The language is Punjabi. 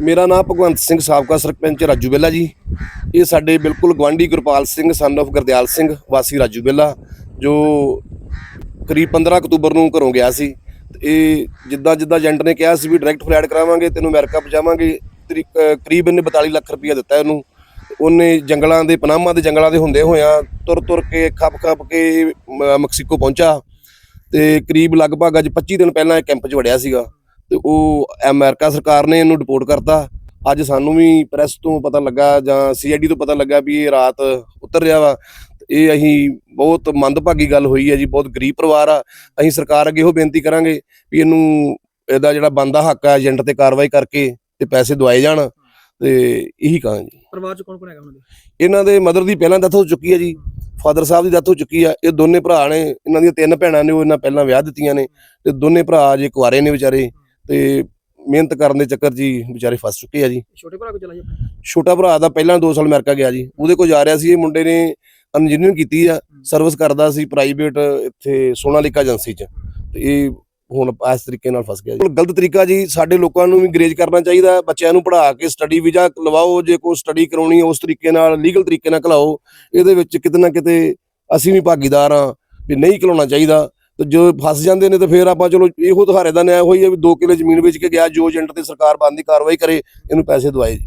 ਮੇਰਾ ਨਾਮ ਭਗਵੰਤ ਸਿੰਘ ਸਾਬਕਾ ਸਰਪੰਚ ਰਾਜੂ ਬੇਲਾ ਜੀ। ਇਹ ਸਾਡੇ ਬਿਲਕੁਲ ਗਵਾਂਢੀ ਗੁਰਪਾਲ ਸਿੰਘ ਸਨ of ਗੁਰਦਿਆਲ ਸਿੰਘ, ਵਾਸੀ ਰਾਜੂ ਬੇਲਾ, ਜੋ ਕਰੀਬ 15 ਅਕਤੂਬਰ ਨੂੰ ਘਰੋਂ ਗਿਆ ਸੀ। ਤੇ ਇਹ ਜਿੱਦਾਂ ਜਿੱਦਾਂ ਏਜੰਟ ਨੇ ਕਿਹਾ ਸੀ ਵੀ ਡਾਇਰੈਕਟ ਫਲਾਈਟ ਕਰਾਵਾਂਗੇ, ਤੈਨੂੰ ਅਮਰੀਕਾ ਪਹੁੰਚਾਵਾਂਗੇ, ਤਰੀ- ਕਰੀਬ ਇਹਨੇ 42 ਲੱਖ ਰੁਪਇਆ ਦਿੱਤਾ ਇਹਨੂੰ। ਉਹਨੇ ਜੰਗਲਾਂ ਦੇ, ਪਨਾਮਾ ਦੇ ਜੰਗਲਾਂ ਦੇ ਹੁੰਦੇ ਹੋਇਆਂ ਤੁਰ ਤੁਰ ਕੇ, ਖੱਪ ਖੱਪ ਕੇ ਮ- ਮੈਕਸੀਕੋ ਪਹੁੰਚਾ। ਤੇ ਕਰੀਬ ਲਗਭਗ ਅੱਜ 25 ਦਿਨ ਪਹਿਲਾਂ ਇਹ ਕੈਂਪ 'ਚ ਵੜਿਆ ਸੀਗਾ। ਤੇ ਉਹ ਅਮਰੀਕਾ ਸਰਕਾਰ ਨੇ ਇਹਨੂੰ ਡਿਪੋਰਟ ਕਰਤਾ। ਅੱਜ ਸਾਨੂੰ ਵੀ ਪ੍ਰੈਸ ਤੋਂ ਪਤਾ ਲੱਗਾ ਜਾਂ ਸੀਆਈਡੀ ਤੋਂ ਪਤਾ ਲੱਗਾ ਵੀ ਇਹ ਰਾਤ ਉਤਰ ਰਿਹਾ ਵਾ। ਇਹ ਅਸੀਂ ਬਹੁਤ ਮੰਦਭਾਗੀ ਗੱਲ ਹੋਈ ਹੈ ਜੀ ਬਹੁਤ ਗਰੀਬ ਪਰਿਵਾਰ ਆ। ਅਸੀਂ ਸਰਕਾਰ ਅੱਗੇ ਇਹੋ ਬੇਨਤੀ ਕਰਾਂਗੇ ਵੀ ਇਹਨੂੰ ਇਹਦਾ ਜਿਹੜਾ ਬੰਦਾ ਹੱਕ ਹੈ ਏਜੰਟ ਤੇ ਕਾਰਵਾਈ ਕਰਕੇ ਤੇ ਪੈਸੇ ਦਵਾਏ ਜਾਣ ਤੇ ਇਹੀ ਕਹਾਂ ਜੀ ਪਰਿਵਾਰ ਚ ਕੌਣ ਕੌਣ ਹੈਗਾ ਉਹਨਾਂ ਦੇ? ਇਹਨਾਂ ਦੇ ਮਦਰ ਦੀ ਪਹਿਲਾਂ ਡੈਥ ਹੋ ਚੁੱਕੀ ਹੈ ਜੀ ਫਾਦਰ ਸਾਹਿਬ ਦੀ ਡੈਥ ਹੋ ਚੁੱਕੀ ਆ। ਇਹ ਦੋਨੇ ਭਰਾ ਨੇ ਇਹਨਾਂ ਦੀਆਂ ਤਿੰਨ ਭੈਣਾਂ ਨੇ ਉਹ ਇਹਨਾਂ ਪਹਿਲਾਂ ਵਿਆਹ ਦਿੱਤੀਆਂ ਨੇ ਤੇ ਦੋਨੇ ਭਰਾ ਜੇ ਕੁਆਰੇ ਨੇ ਵਿਚਾਰੇ। ਤੇ ਮਿਹਨਤ ਕਰਨ ਦੇ ਚੱਕਰ ਹੀ ਵਿਚਾਰੇ ਫਸ ਚੁੱਕੇ ਆ ਜੀ। ਛੋਟੇ ਭਰਾ ਕੋ ਚਲਾ ਜੀ ਆਪਣੇ ਛੋਟਾ ਭਰਾ ਦਾ ਪਹਿਲਾਂ 2 ਸਾਲ ਅਮਰੀਕਾ ਗਿਆ ਜੀ। ਉਹਦੇ ਕੋਲ ਜਾ ਰਿਹਾ ਸੀ ਇਹ ਮੁੰਡੇ ਨੇ ਇੰਜੀਨੀਅਰਿੰਗ ਕੀਤੀ ਆ ਸਰਵਿਸ ਕਰਦਾ ਸੀ ਪ੍ਰਾਈਵੇਟ ਇੱਥੇ ਸੋਨਾਲੀਕਾ ਏਜੰਸੀ 'ਚ। ਤੇ ਇਹ ਹੁਣ ਇਸ ਤਰੀਕੇ ਨਾਲ ਫਸ ਗਿਆ ਜੀ। ਗਲਤ ਤਰੀਕਾ ਜੀ ਸਾਡੇ ਲੋਕਾਂ ਨੂੰ ਵੀ ਗਰੇਜ ਕਰਨਾ ਚਾਹੀਦਾ ਹੈ। ਬੱਚਿਆਂ ਨੂੰ ਪੜ੍ਹਾ ਕੇ ਸਟੱਡੀ ਵੀਜ਼ਾ ਲਵਾਓ ਜੇ ਕੋਈ ਸਟੱਡੀ ਕਰਾਉਣੀ ਹੈ ਉਸ ਤਰੀਕੇ ਨਾਲ ਲੀਗਲ ਤਰੀਕੇ ਨਾਲ ਘਲਾਓ ਇਹਦੇ ਵਿੱਚ ਕਿਤੇ ਨਾ ਕਿਤੇ ਅਸੀਂ ਵੀ ਭਾਗੀਦਾਰ ਆ ਵੀ ਨਹੀਂ ਘਲਾਉਣਾ ਚਾਹੀਦਾ। ਤੇ ਜੋ ਫਸ ਜਾਂਦੇ ਨੇ ਤੇ ਫਿਰ ਆਪਾਂ ਚਲੋ ਇਹੋ ਤੁਹਾਰੇ ਦਾ ਨਿਆਂ ਹੋਈ ਹੈ ਵੀ 2 ਕਿੱਲੇ ਜ਼ਮੀਨ ਵੇਚ ਕੇ ਗਿਆ, ਜੋ ਏਜੰਟ ਤੇ ਸਰਕਾਰ ਬੰਦੀ ਕਾਰਵਾਈ ਕਰੇ, ਇਹਨੂੰ ਪੈਸੇ ਦਵਾਏ